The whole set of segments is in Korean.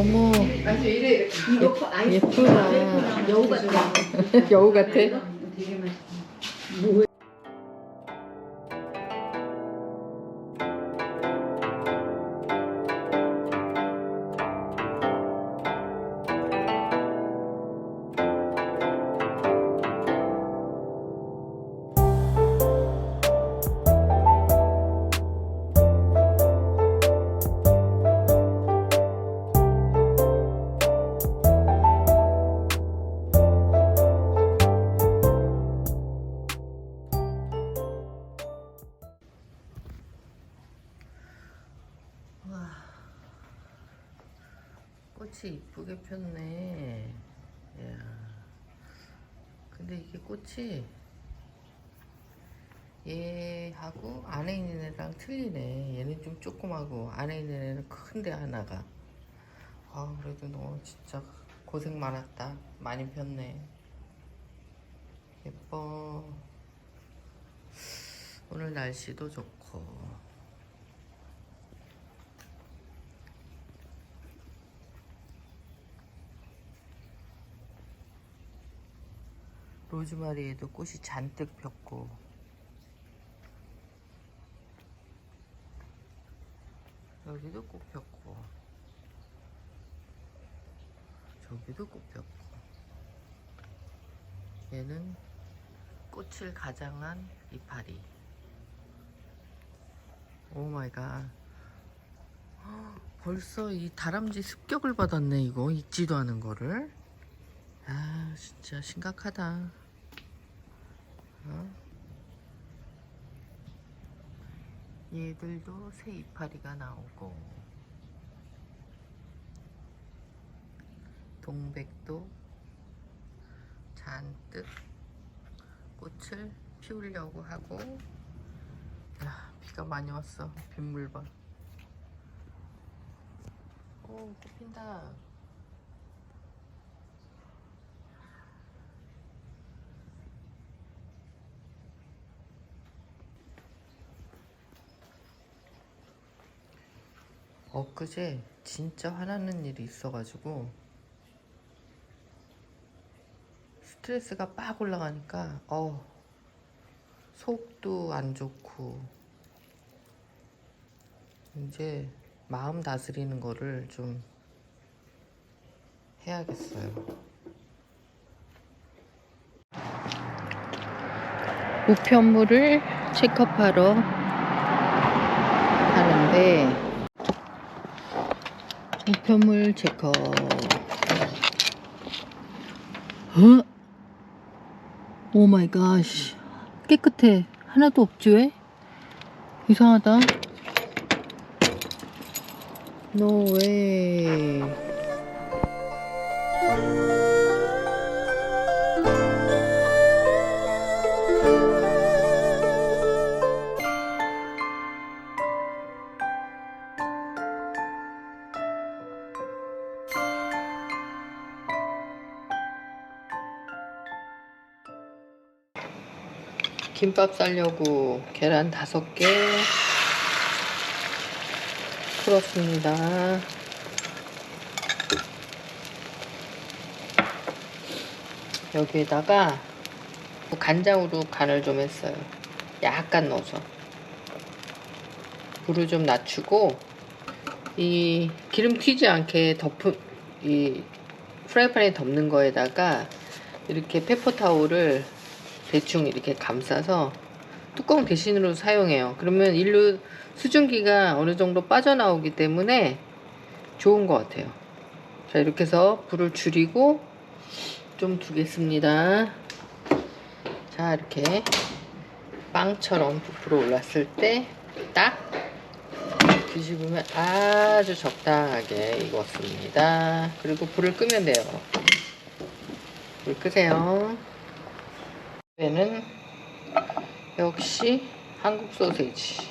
너무 예쁘다. 여우 같아. 여우 같아. 맛있어. 꽃이 이쁘게 폈네. 야. 근데 이게 꽃이 얘하고 안에 있는 애랑 틀리네. 얘는 좀 조그마고 안에 있는 애는 큰데 하나가. 아 그래도 너 진짜 고생 많았다. 많이 폈네. 예뻐. 오늘 날씨도 좋고. 로즈마리에도 꽃이 잔뜩 폈고. 여기도 꽃 폈고. 저기도 꽃 폈고. 얘는 꽃을 가장한 이파리. 오 마이 갓. 헉, 벌써 이 다람쥐 습격을 받았네 이거. 익지도 않은 거를. 아 진짜 심각하다. 어? 얘들도 새 이파리가 나오고 동백도 잔뜩 꽃을 피우려고 하고 야 비가 많이 왔어 빗물 봐. 오, 꽃 핀다. 엊그제 진짜 화나는 일이 있어가지고 스트레스가 빡 올라가니까 어 속도 안 좋고 이제 마음 다스리는 거를 좀 해야겠어요. 우편물을 체크하러 가는데 우편물 체크. 어? 오 마이 갓. 깨끗해. 하나도 없지 왜? 이상하다. No 김밥 싸려고 계란 다섯 개 풀었습니다. 여기에다가 간장으로 간을 좀 했어요. 약간 넣어서. 불을 좀 낮추고 이 기름 튀지 않게 덮은 이 프라이팬에 덮는 거에다가 이렇게 페퍼 타올을 대충 이렇게 감싸서 뚜껑 대신으로 사용해요. 그러면 일로 수증기가 어느 정도 빠져나오기 때문에 좋은 것 같아요. 자, 이렇게 해서 불을 줄이고 좀 두겠습니다. 자, 이렇게 빵처럼 부풀어 올랐을 때 딱 뒤집으면 아주 적당하게 익었습니다. 그리고 불을 끄면 돼요. 불 끄세요. 얘는 역시 한국 소세지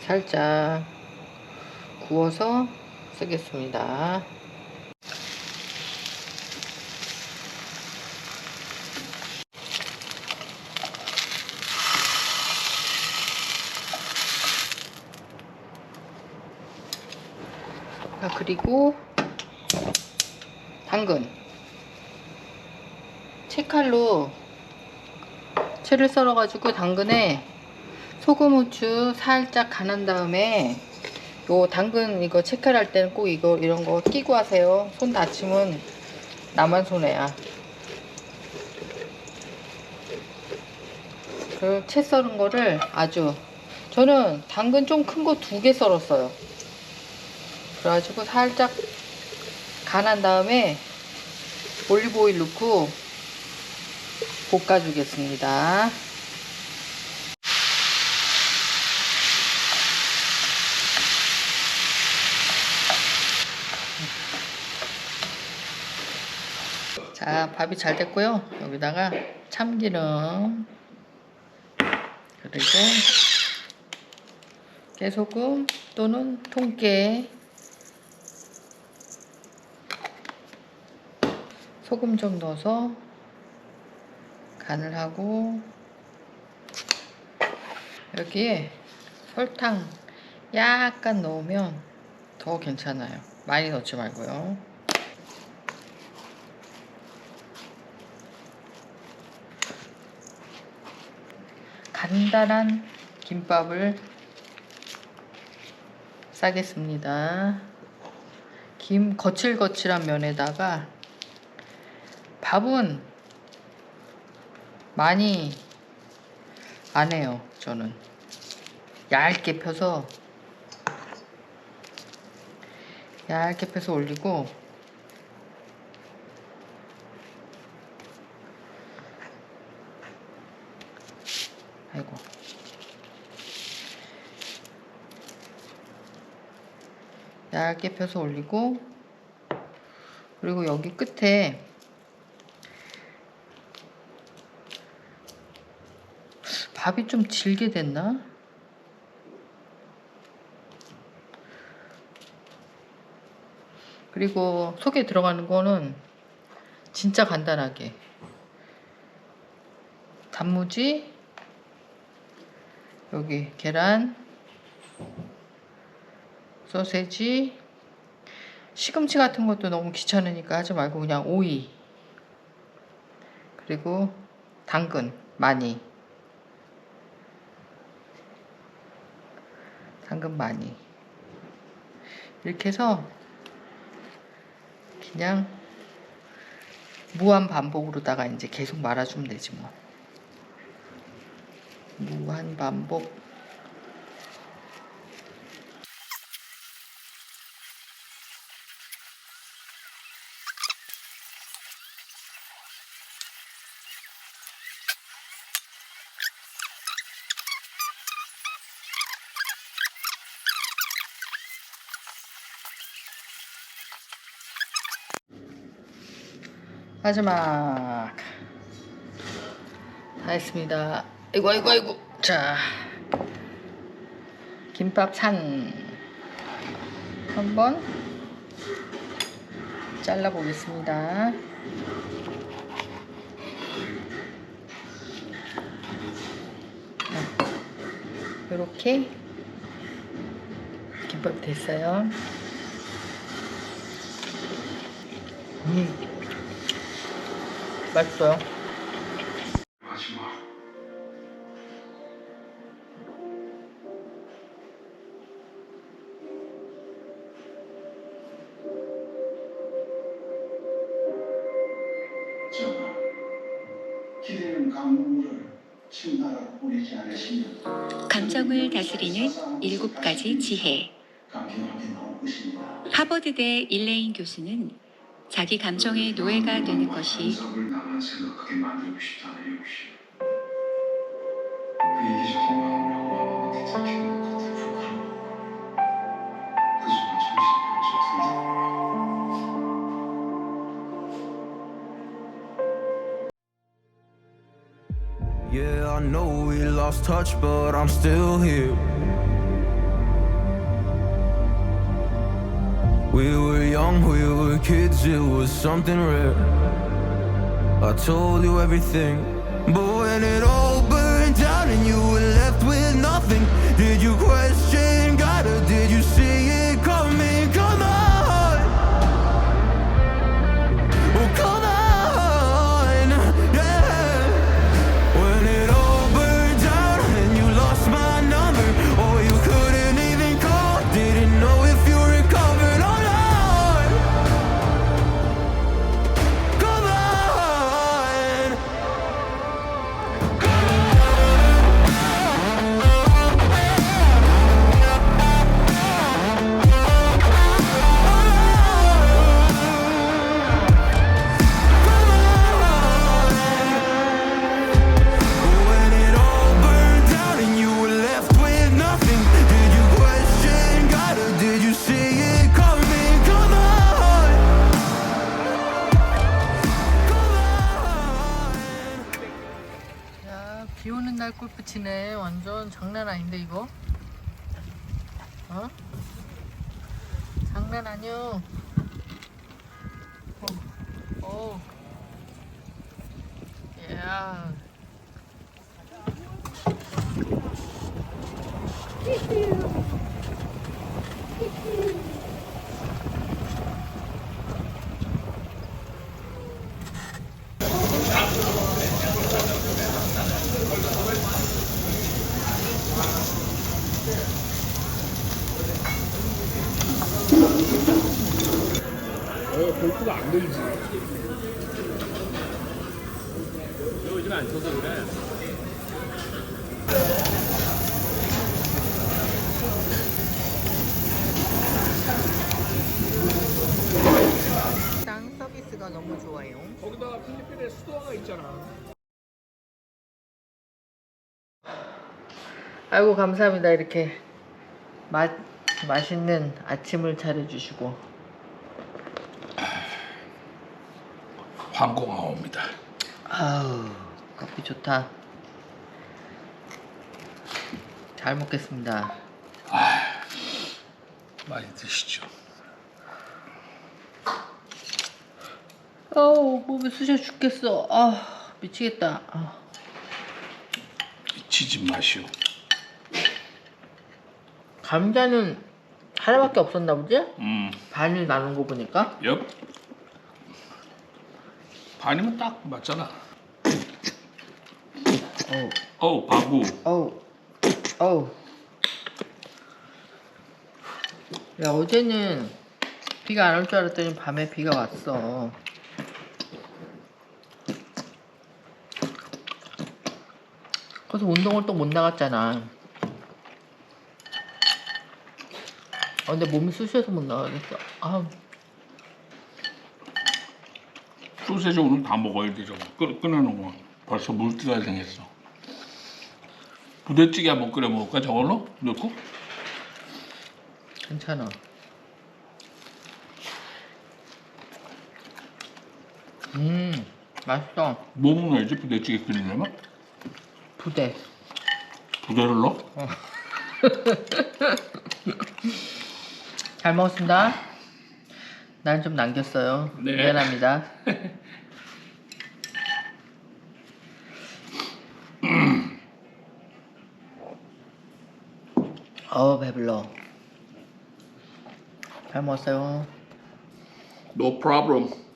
살짝 구워서 쓰겠습니다. 자, 그리고 당근. 채칼로 채를 썰어가지고 당근에 소금, 후추 살짝 간한 다음에 요 당근 이거 채칼할 때는 꼭 이거 이런 거 끼고 하세요. 손 다치면 나만 손해야. 그채 썰은 거를 아주 저는 당근 좀 큰 거 두 개 썰었어요. 그래가지고 살짝 간한 다음에 올리브 오일 넣고 볶아주겠습니다. 자, 밥이 잘 됐고요. 여기다가 참기름 그리고 깨소금 또는 통깨 소금 좀 넣어서 간을 하고 여기에 설탕 약간 넣으면 더 괜찮아요. 많이 넣지 말고요. 간단한 김밥을 싸겠습니다. 김 거칠거칠한 면에다가 밥은 많이 안 해요. 저는 얇게 펴서 얇게 펴서 올리고 아이고 얇게 펴서 올리고 그리고 여기 끝에 밥이 좀 질게 됐나? 그리고 속에 들어가는 거는 진짜 간단하게. 단무지 여기 계란 소세지 시금치 같은 것도 너무 귀찮으니까 하지 말고 그냥 오이. 그리고 당근 많이 당근 많이. 이렇게 해서 그냥 무한 반복으로다가 이제 계속 말아주면 되지 뭐. 무한 반복 마지막. 다 했습니다. 아이고 아이고 아이고. 자. 김밥 산. 한번 잘라 보겠습니다. 이렇게 김밥 됐어요. 음. 맛있어요. 마지막 전하, 기대는 강물을 침나라 뿌리지 않으시면 감정을 다스리는 일곱 가지 지혜. 하버드대 일레인 교수는 자기 감정의 노예가 되는 것이. 그. 그. Yeah, I know we lost touch, but I'm still here. We were young, we were kids, it was something rare. I told you everything, but when it all burned down and you were left with nothing, did you question 어? 장난 아니요. 어. 어. 야. 어, 골프가 안 들지. 요즘 안 쳐서 그래. 땅 서비스가 너무 좋아요. 거기다가 필리핀에 수도화가 있잖아. 아이고 감사합니다. 이렇게 맛 맛있는 아침을 차려주시고 광고가 옵니다. 아우 커피 좋다. 잘 먹겠습니다. 많이 드시죠. 아우 몸이 쑤셔 죽겠어. 아 미치겠다. 아. 미치지 마시오. 감자는 하나밖에 없었나 보지? 음, 반을 나눈 거 보니까. 옆. 반이면 딱 맞잖아. 어우 어우, 바구. 어우 어우. 야 어제는 비가 안 올 줄 알았더니 밤에 비가 왔어. 그래서 운동을 또 못 나갔잖아. 아, 근데 몸이 쑤셔서 못 나가겠어. 아, 소세지 오늘 다 먹어야 돼, 저거. 끓, 끓여놓으면. 벌써 물기가 생겼어. 부대찌개 한번 끓여 먹을까, 저걸로? 넣고? 괜찮아. 음, 맛있어. 뭐 먹어야지, 부대찌개 끓이려면? 부대. 부대를 넣어? 잘 먹었습니다. 난 좀 남겼어요. 네. 미안합니다. 어우 배불러. 잘 먹었어요. No problem.